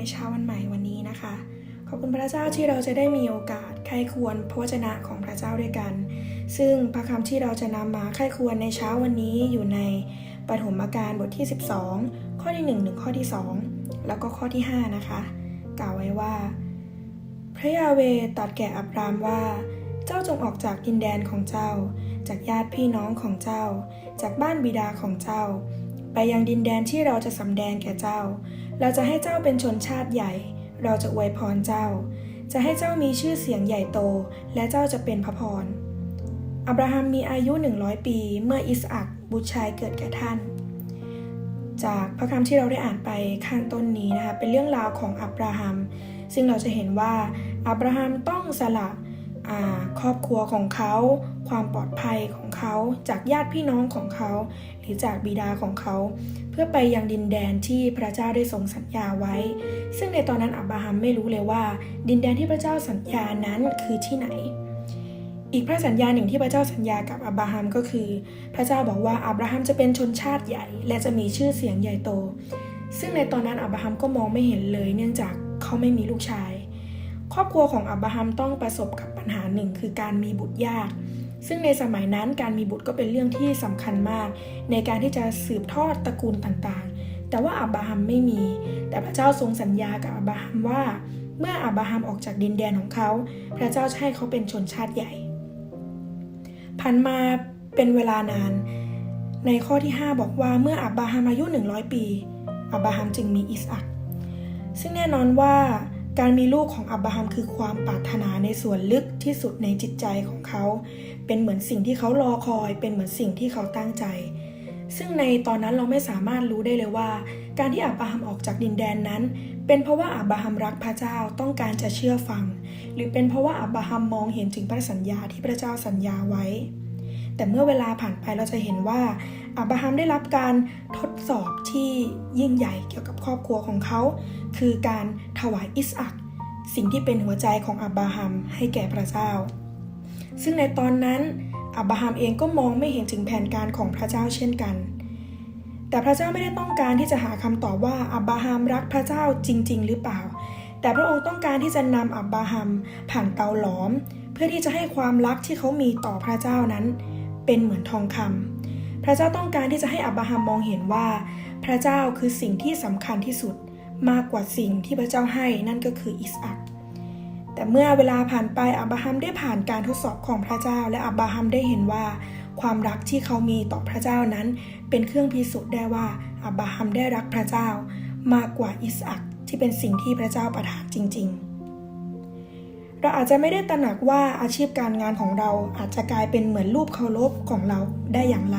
ในเช้าวันใหม่วันนี้นะคะ ขอบคุณพระเจ้าที่เราจะได้มีโอกาสใคร่ควรพระวจนะของพระเจ้าด้วยกัน ซึ่งพระคำที่เราจะนำมาใคร่ควรในเช้าวันนี้อยู่ในปฐมกาลบทที่ 12 ข้อที่1ถึงข้อที่ 2 แล้วก็ข้อที่ 5 นะคะ กล่าวไว้ว่า พระยาเวตรัสแก่อับรามว่า เจ้าจงออกจากดินแดนของเจ้า จากญาติพี่น้องของเจ้า จากบ้านบิดาของเจ้า ไปยังดินแดนที่เราจะสำแดงแก่เจ้า เราจะให้เจ้าเป็นชนชาติใหญ่ เราจะอวยพรเจ้า จะให้เจ้ามีชื่อเสียงใหญ่โต และเจ้าจะเป็นพระพร อับราฮัมมีอายุ 100 ปี เมื่ออิสอักบุตรชายเกิดแก่ท่าน จากพระคำที่เราได้อ่านไปข้างต้นนี้นะคะ เป็นเรื่องราวของอับราฮัม ซึ่งเราจะเห็นว่าอับราฮัมต้องสละ ครอบครัวของเขา ความปลอดภัยของเขาจากญาติพี่น้องของเขา หรือจากบิดาของเขา เพื่อไปยังดินแดนที่พระเจ้าได้ทรงสัญญาไว้ ซึ่งในตอนนั้นอับราฮัมไม่รู้เลยว่า ดินแดนที่พระเจ้าสัญญานั้นคือที่ไหน อีกพระสัญญาหนึ่งที่พระเจ้าสัญญากับอับราฮัมก็คือ พระเจ้าบอกว่าอับราฮัมจะเป็นชนชาติใหญ่ และจะมีชื่อเสียงใหญ่โต ซึ่งในตอนนั้นอับราฮัมก็มองไม่เห็นเลย เนื่องจากเขาไม่มีลูกชาย ครอบครัวของอับราฮัมต้องประสบกับปัญหาหนึ่งคือการมีบุตรยาก ซึ่งในสมัยนั้นการมีบุตรก็เป็นเรื่องที่สำคัญมาก ในการที่จะสืบทอดตระกูลต่างๆ แต่ว่าอับราฮัมไม่มี แต่พระเจ้าทรงสัญญากับอับราฮัมว่า เมื่ออับราฮัมออกจากดินแดนของเขา พระเจ้าจะให้เขาเป็นชนชาติใหญ่ผ่านมาเป็นเวลานาน ในข้อที่ 5 บอกว่าเมื่ออับราฮัมอายุ 100 ปี อับราฮัมจึงมีอิสอักซึ่งแน่นอนว่า การมีลูกของอับราฮัมคือความปรารถนาในส่วนลึกที่สุดในจิตใจของเขา เป็นเหมือนสิ่งที่เขารอคอย เป็นเหมือนสิ่งที่เขาตั้งใจ ซึ่งในตอนนั้นเราไม่สามารถรู้ได้เลยว่า การที่อับราฮัมออกจากดินแดนนั้น เป็นเพราะว่าอับราฮัมรักพระเจ้าต้องการจะเชื่อฟัง หรือเป็นเพราะว่าอับราฮัมมองเห็นถึงพระสัญญาที่พระเจ้าสัญญาไว้ แต่เมื่อเวลาผ่านไปเราจะเห็นว่าอับราฮัมได้รับการทดสอบที่ยิ่งใหญ่เกี่ยวกับครอบครัวของเขา คือการถวายอิสอักสิ่งที่เป็นหัวใจของอับราฮัมให้แก่พระเจ้า ซึ่งในตอนนั้นอับราฮัมเองก็มองไม่เห็นถึงแผนการของพระเจ้าเช่นกัน แต่พระเจ้าไม่ได้ต้องการที่จะหาคำตอบว่าอับราฮัมรักพระเจ้าจริง ๆ หรือเปล่า แต่พระองค์ต้องการที่จะนำอับราฮัมผ่านเตาหลอม เพื่อที่จะให้ความรักที่เขามีต่อพระเจ้านั้น เป็นเหมือนทองคำพระเจ้าต้องการที่จะให้อับราฮัมมองเห็นว่า พระเจ้าคือสิ่งที่สำคัญที่สุดมากกว่าสิ่งที่พระเจ้าให้นั่นก็คืออิสอักแต่เมื่อเวลาผ่านไปอับราฮัมได้ผ่านการทดสอบของพระเจ้า และอับราฮัมได้เห็นว่า ความรักที่เขามีต่อพระเจ้านั้น เป็นเครื่องพิสูจน์ได้ว่าอับราฮัมได้รักพระเจ้ามากกว่าอิสอักที่เป็นสิ่งที่พระเจ้าประทานจริง ๆ เราอาจจะไม่ได้ตระหนักว่าอาชีพการงานของเราอาจจะกลายเป็นเหมือนรูปเคารพของเราได้อย่างไร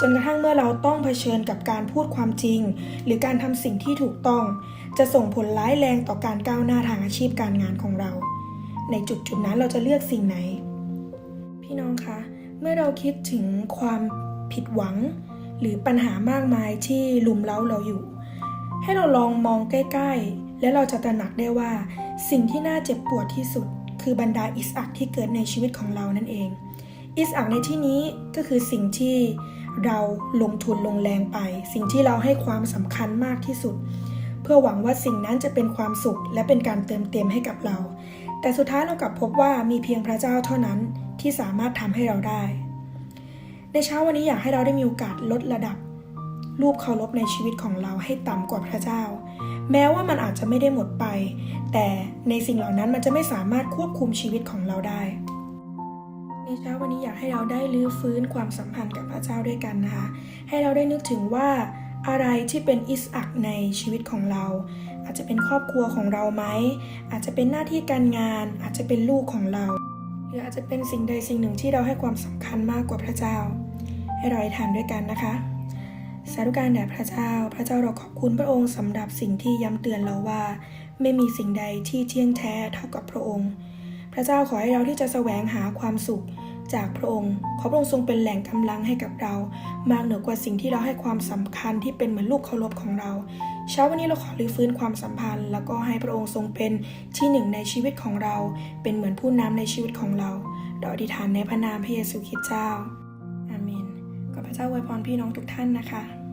จนกระทั่งเมื่อเราต้องเผชิญกับการพูดความจริง หรือการทำสิ่งที่ถูกต้อง จะส่งผลร้ายแรงต่อการก้าวหน้าทางอาชีพการงานของเรา ในจุดจุดๆนั้นเราจะเลือกสิ่งไหน พี่น้องคะ เมื่อเราคิดถึงความผิดหวัง หรือปัญหามากมายที่ลุมเล้าเราอยู่ ให้เราลองมองใกล้ ๆ และเราจะตระหนักได้ว่า สิ่งที่น่าเจ็บปวดที่สุด คือบรรดาอิสอักที่เกิดในชีวิตของเรานั่นเอง อิสอักในที่นี้ก็คือสิ่งที่เราลงทุนลงแรงไป สิ่งที่เราให้ความสำคัญมากที่สุด เพื่อหวังว่าสิ่งนั้นจะเป็นความสุข และเป็นการเติมเต็มให้กับเรา แต่สุดท้ายเรากลับพบว่ามีเพียงพระเจ้าเท่านั้นที่สามารถทำให้เราได้ ในเช้าวันนี้อยากให้เราได้มีโอกาสลดระดับ รูปเคารพในชีวิตของเราให้ต่ำกว่าพระเจ้า แม้ว่ามันอาจจะไม่ได้หมดไป แต่ในสิ่งเหล่านั้นมันจะไม่สามารถควบคุมชีวิตของเราได้ ในเช้าวันนี้อยากให้เราได้ลื้อฟื้นความสัมพันธ์กับพระเจ้าด้วยกันนะคะ ให้เราได้นึกถึงว่าอะไรที่เป็นอิสอักในชีวิตของเรา อาจจะเป็นครอบครัวของเราไหม อาจจะเป็นหน้าที่การงาน อาจจะเป็นลูกของเรา หรืออาจจะเป็นสิ่งใดสิ่งหนึ่งที่เราให้ความสำคัญมากกว่าพระเจ้า ให้เราอธิษฐานด้วยกันนะคะ สาธุการแด่พระเจ้า พระเจ้าเราขอบคุณพระองค์สำหรับสิ่งที่ย้ำเตือนเราว่า ไม่มีสิ่งใดที่เที่ยงแท้เท่ากับพระองค์ พระเจ้าขอให้เราที่จะแสวงหาความสุขจากพระองค์ ขอพระองค์ทรงเป็นแหล่งกำลังให้กับเรา มากเหนือกว่าสิ่งที่เราให้ความสำคัญที่เป็นเหมือนลูกเคารพของเรา เช้าวันนี้เราขอรื้อฟื้นความสัมพันธ์ แล้วก็ให้พระองค์ทรงเป็นที่หนึ่งในชีวิตของเรา เป็นเหมือนผู้นำในชีวิตของเรา เราอธิษฐานในพระนามพระเยซูคริสต์เจ้า จ้าอวยพรพี่น้องทุกท่านนะคะ